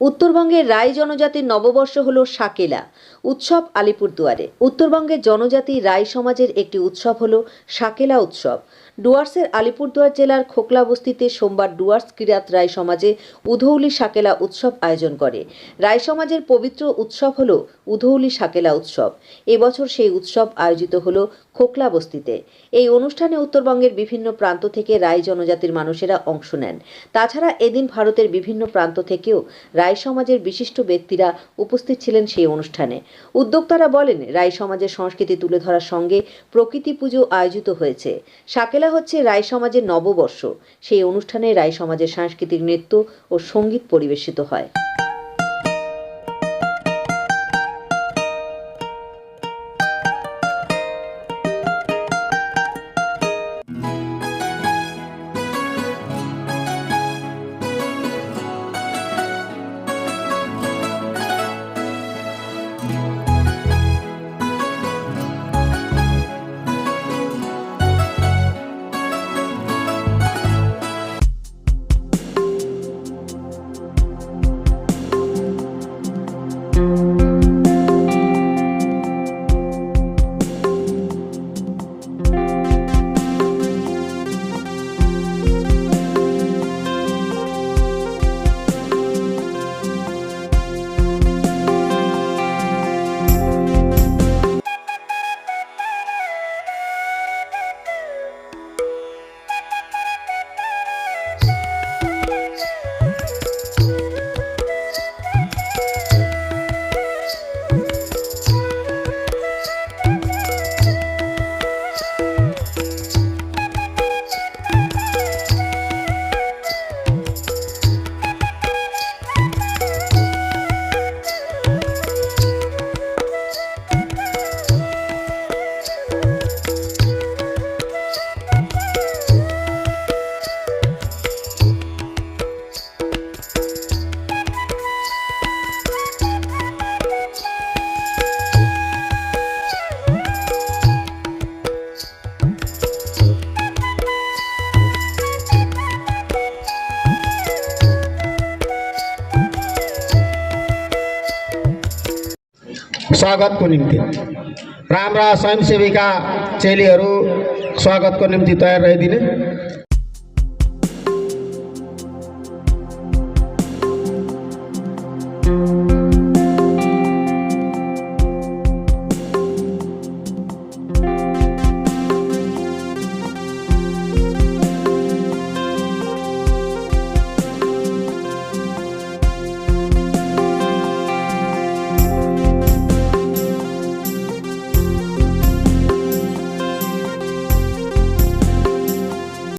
উত্তরবঙ্গের রায় জনজাতির নববর্ষ হল সাকেলা, উৎসব আলিপুরদুয়ারে। উত্তরবঙ্গের জনজাতি রায় সমাজের একটি উৎসব হল সাকেলা উৎসব। ডুয়ার্সের আলিপুরদুয়ার জেলার খোকলা বস্তিতে সোমবার ডুয়ার্স কিরাত রায় সমাজে উধৌলি সাকেলা উৎসব আয়োজন করে। রায় সমাজের পবিত্র উৎসব হল উধৌলি সাকেলা উৎসব। এবছর সেই উৎসব আয়োজিত হল খোকলা বস্তিতে এই অনুষ্ঠানে উত্তরবঙ্গের বিভিন্ন প্রান্ত থেকে রায় জনজাতির মানুষেরা অংশ নেন। তাছাড়া এদিন ভারতের বিভিন্ন প্রান্ত থেকেও রায় সমাজের বিশিষ্ট ব্যক্তিরা উপস্থিত ছিলেন সেই অনুষ্ঠানে। উদ্যোক্তারা বলেন, রায় সমাজের সংস্কৃতি তুলে ধরার সঙ্গে প্রকৃতি পুজো আয়োজিত হয়েছে। সাকেলা হচ্ছে রায় সমাজের নববর্ষ। সেই অনুষ্ঠানে রায় সমাজের সাংস্কৃতিক নৃত্য ও সংগীত পরিবেশিত হয়। स्वागतको निम्ति। राम्रा स्वयंसेविका चेलीहरू स्वागतको निम्ति तयार रहिदिने।